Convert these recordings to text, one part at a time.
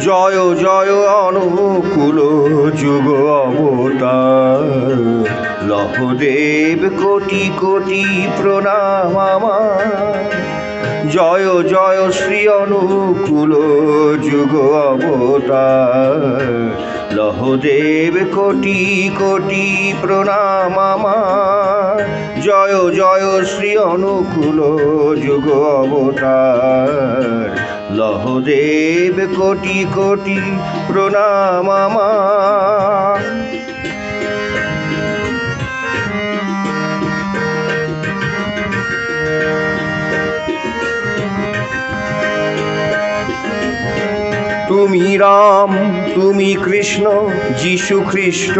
জয় জয় অনুকূল যুগ অবতার। লহদেব কোটি কোটি প্রণাম আমার। জয় জয় শ্রী অনুকূল যুগ অবতার। লহদেব কোটি কোটি প্রণাম আমার। জয় জয় শ্রী অনুকূল যুগ অবতার। লহদেব কোটি কোটি প্রণাম আমার। তুমি রাম, তুমি কৃষ্ণ, যিশু খ্রিস্ট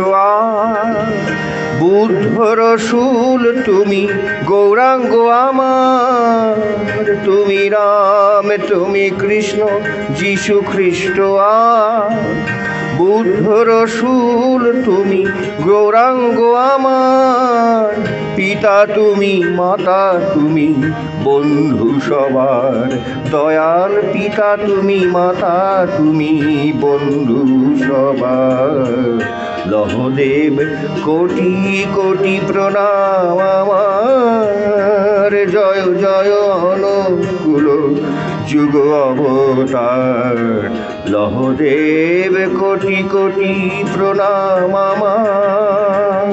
বুদ্ধ রসুল, তুমি গৌরাঙ্গ আমার। তুমি রাম, তুমি কৃষ্ণ, যিশু খ্রিস্ট বুদ্ধ রসুল, তুমি গৌরাঙ্গ আমার। পিতা তুমি, মাতা তুমি, বন্ধু সবার। দয়াল পিতা তুমি, মাতা তুমি, বন্ধু সবার। লহদেব, কোটি কোটি প্রণাম আমার। জয় জয় অনুকূল যুগ অবতার। লহদেব, কোটি কোটি প্রণাম আমার।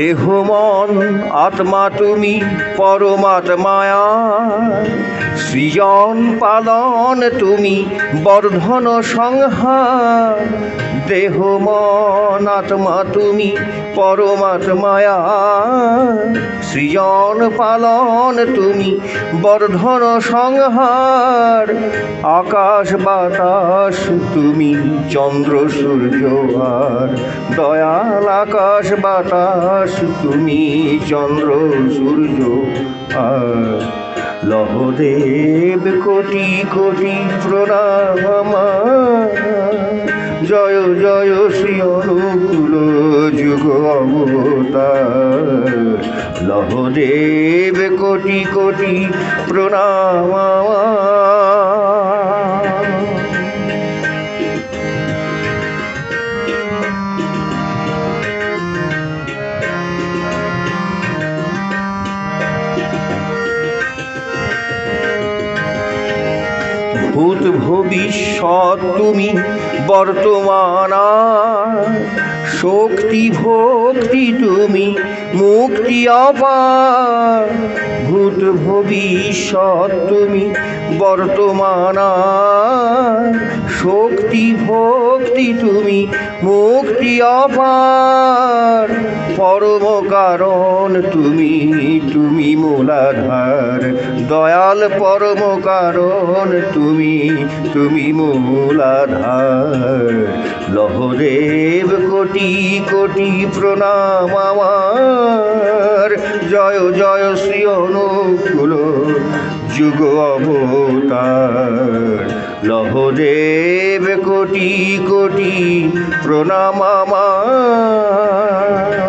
দেহ মন আত্মা তুমি পরমাত্মায়া সৃজন পালন তুমি বর্ধন সংহার। দেহ, মন, আত্মা তুমি পরমাত্মায়া। সৃজন পালন তুমি বর্ধন সংহার। আকাশ বাতাস তুমি চন্দ্র, সূর্য আর। দয়াল আকাশ বাতাস তুমি চন্দ্র, সূর্য আর। লহদেব কোটি কোটি প্রণাম জয় জয় শ্রী অনুকূল যুগ অবতার। লহদেব কোটি কোটি প্রণাম ভবিষ্যৎ তুমি বর্তমান শক্তি ভক্তি তুমি মুক্তি অপার ভূত ভবিষ্যৎ তুমি বর্তমান শক্তি ভক্তি তুমি মুক্তি অপার পরম কারণ তুমি তুমি মূলাধার। দয়াল পরম কারণ তুমি তুমি মূলাধার। লহদেব কোটি কোটি প্রণাম আমার। জয় জয় শ্রী অনুকূল যুগ অবতার। লহদেব কোটি কোটি প্রণাম আমার।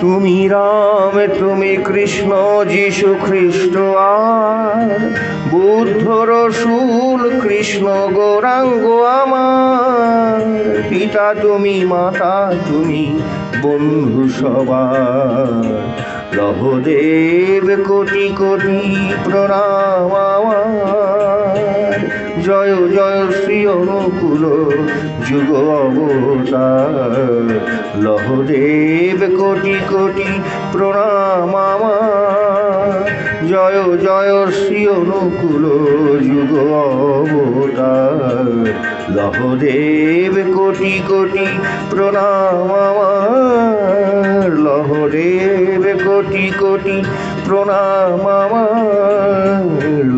তুমি রাম, তুমি কৃষ্ণ, যিশু খ্রিস্ট, আর বুদ্ধ, রসুল, কৃষ্ণ, গৌরাঙ্গ আমার। পিতা তুমি, মাতা তুমি, বন্ধু সবার। লহদেব কোটি কোটি প্রণাম আমার। জয় জয় শ্রী অনুকূল যুগ অবতার। লহদেব কোটি কোটি প্রণাম জয় জয় শ্রী অনুকূল যুগ অবতার। লহদেব কোটি কোটি প্রণাম লহদেব কোটি কোটি প্রণাম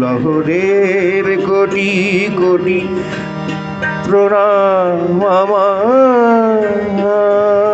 লহদেব কোটি কোটি প্রণাম আমার।